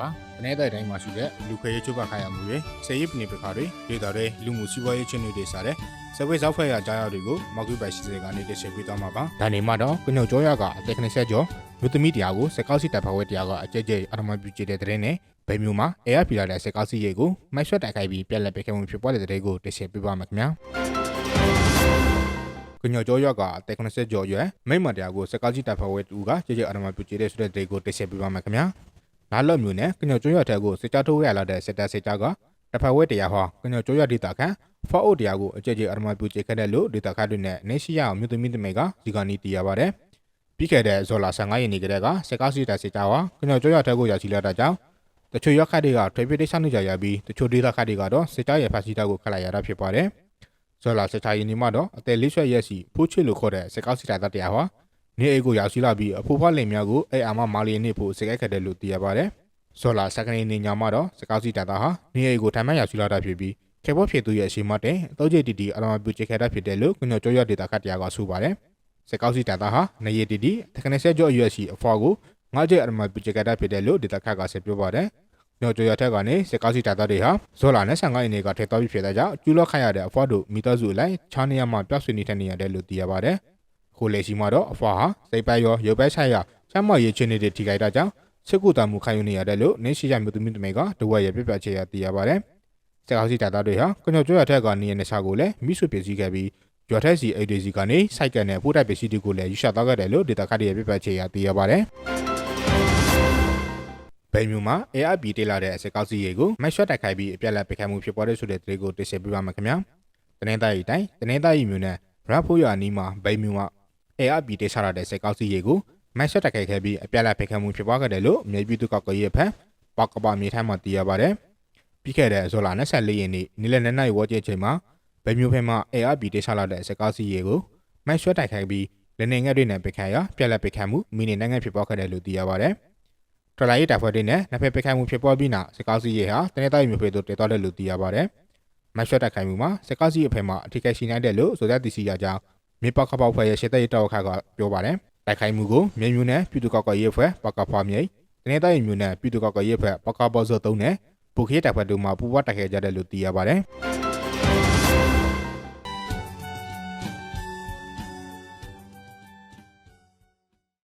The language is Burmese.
ပါ။တနေ့တိုင်းတိုင်းမှာရှိတဲ့လူခွေရေးချုပ်ပတ်ခိုင်းရမှုတွေစေရေးပနေပခါတွေဒေတာတွေလူမှုစီးပွားရေးချင်းတွေစားတဲ့စပွဲဇောက်ဖွဲ့ရကြားရတွေကိုမောက်ကူပိုင်စီစဉ်ကနေတက်ဆက်ပေးသွားမှာပါ။ဒါနေမှတော့ကညောကျော်ရကအတက်ခနဲ့ဆက်ကျော်မြို့သမီးတရားကိုစက်ကောက်စီတပ်ဖွဲ့ဝဲတရားကအကြိတ်ကြိတ်အထမပြုကြတဲ့တဲ့နဲ့ဗိမျိုးမှာအေအပီလာတဲ့စက်ကောက်စီရေကိုမိုက်ဆွတ်တိုက်ခိုက်ပြီးပြက်လက်ပေးခဲ့မှုဖြစ်ပေါ်တဲ့တဲ့ကိုတက်ဆက်ပေးပါမယ်ခင်ဗျာ။ကညောကျော်ရကအတက်90ကျော်ရွယ်မိမ့်မတရားကိုစက်ကောက်စီတပ်ဖွဲ့ဝဲတူကကြိတ်ကြိတ်အထမပြုကြတဲ့ဆိုတဲ့တဲ့ကိုတက်ဆက်ပေးပါမယ်ခင်ဗျာ။ နားလော့မျိုးနဲ့ကညောကျော်ရတဲ့ကိုစစ်ကြောထိုးရလာတဲ့စစ်တပ်စစ်ကြောကတပ်ဖွဲ့ဝဲတရားဟောကညောကျော်ရဒေတာခန့်ဖောက်အုပ်တရားကိုအကြိတ်ကြိတ်အထမပြုကြခဲ့တဲ့လို့ဒေတာခတ်တွေနဲ့နေရှိရအောင်မြို့သမီးတမေကဒီကနီတည်ရပါတယ်။ပြီးခဲ့တဲ့ဇော်လာ15ရက်နေ့ကတည်းကစက်ကောက်စီတပ်စစ်ကြောကကညောကျော်ရတဲ့ကိုရောက်ရှိလာတဲ့ကြောင့်တချို့ရက်ခတ်တွေကထွေပြတိဆောင်နေကြရပြီးတချို့ဒေတာခတ်တွေကတော့စစ်ကြောရဲ့ဖာစီတာကိုခတ်လိုက်ရတာဖြစ်ပါတယ်။ဇော်လာစစ်ချာရင်ဒီမှာတော့အသက်လေးရွှက်ရက်စီဖိုးချစ်လို့ခေါ်တဲ့စက်ကောက်စီတပ်တရားဟော နေအိတ်ကိုရောက်ရှိလာပြီးအဖိုးဖွားလင်များကိုအဲ့အာမမာလီနေဖို့စကက်ခတ်တယ်လို့သိရပါတယ်။ဇော်လာစကနေနေညမှာတော့စကောက်စီတပ်သားဟာနေအိတ်ကိုထမ်းမှန်ရောက်ရှိလာတာဖြစ်ပြီးခေဘောဖြစ်သူရဲ့အရှိမတဲ့အတော့ကျတီတီအရမပြုချေခဲ့တာဖြစ်တယ်လို့ကညောကျော်ရဒေတာခတ်တရားကဆိုပါတယ်။စကောက်စီတပ်သားဟာနေရတီတီတခနဲ့ဆက်ကျော်အရွယ်ရှိအဖွားကိုငါးကျအရမပြုချေခဲ့တာဖြစ်တယ်လို့ဒေတာခတ်ကဆက်ပြောပါတယ်။ညောကျော်ရထက်ကနေစကောက်စီတပ်သားတွေဟာဇော်လာနဲ့ဆန်ကိုင်းနေကထဲတော်ပြီးဖြစ်တဲ့ကြောင့်ကျူးလော့ခိုင်းရတဲ့အဖွားတို့မိသားစုအလိုက်ချားနေရမှာပျောက်ဆွေနေတဲ့နေရတယ်လို့သိရပါတယ်။ ခုလေရှိမှာတော့အဖွားဟာစိတ်ပိုက်ရောရုပ်ပိုက်ဆိုင်ရချမ်းမရေးချင်းနေတဲ့ထိခိုက်တာကြောင့်စစ်ကူတာမှုခံယူနေရတယ်လို့နင်းရှိရမျိုးသူမျိုးတမေကတဝက်ရဲ့ပြပြချေရသိရပါတယ်။စကောက်စီတပ်သားတွေဟာကညောကျော်ရထက်ကနေရနေချာကိုလည်းမိဆွေပစ္စည်းခဲ့ပြီးရွာထက်စီအိတ်တွေစီကနေစိုက်ကန်နဲ့ပို့တိုက်ပစ္စည်းတွေကိုလည်းယူရှာသွားခဲ့တယ်လို့ဒေတာခတ်ရဲ့ပြပြချေရသိရပါတယ်။ဘယ်မျိုးမှာ ARB တေးလာတဲ့စကောက်စီရေကိုမိုက်ရှော့တိုက်ခိုက်ပြီးအပြက်လက်ပစ်ခတ်မှုဖြစ်ပေါ်တဲ့ဆိုတဲ့သတင်းကိုတင်ဆက်ပေးပါမယ်ခင်ဗျာ။တနင်္သာရီတိုင်းတနင်္သာရီမြို့နယ်ရဖိုးရွာနီးမှာဘယ်မျိုးမှာ ARB တေးချလာတဲ့စကောက်စီရေကိုမိုက်ရှော့တိုက်ခိုက်ခဲ့ပြီးအပြက်လက်ပစ်ခတ်မှုဖြစ်ပေါ်ခဲ့တယ်လို့မြေပြည်သူကောက်ကရေးဖက်ပေါကပါမြေထမ်းမှာသိရပါတယ်။ပြီးခဲ့တဲ့ဇော်လာ24ရက်နေ့နေ့လယ်နေ့ဝေါ်ကျအချိန်မှာဘယ်မျိုးဖက်မှာ ARB တေးချလာတဲ့စကောက်စီရေကိုမိုက်ရှော့တိုက်ခိုက်ပြီးလက်နေငက်တွေနဲ့ပစ်ခတ်ရာပြက်လက်ပစ်ခတ်မှုမိနစ်နိုင်ငံဖြစ်ပေါ်ခဲ့တယ်လို့သိရပါတယ်။ထလာရေးတာဖွဲ့တွေနဲ့နှစ်ဖက်ပစ်ခတ်မှုဖြစ်ပေါ်ပြီးနောက်စစ်ကောက်စီရေဟာတနင်္သာရီမြို့ဖေသို့တည်သွားတယ်လို့သိရပါတယ်။မတ်ရှက်တိုက်ခိုက်မှုမှာစစ်ကောက်စီအဖက်မှအထိကိရှိနိုင်တယ်လို့ဆိုတဲ့သိရှိရကြောင်း မြေပေါက်ခပေါက်ဖွဲ့ရဲ့ရှစ်သက်ရေးတောက်ခါကပြောပါတယ်။တိုက်ခိုက်မှုကိုမြေမြူနဲ့ပြည်သူ့ကောက်ကရေးဖွဲ့ပကဖွားမြိတ်တနင်္သာရီမြို့နဲ့ပြည်သူ့ကောက်ကရေးဖွဲ့ပကပေါ်စောသုံးနဲ့ပုခေးတိုက်ဖွဲ့တို့မှပူပွားတိုက်ခိုက်ကြတယ်လို့သိရပါတယ်။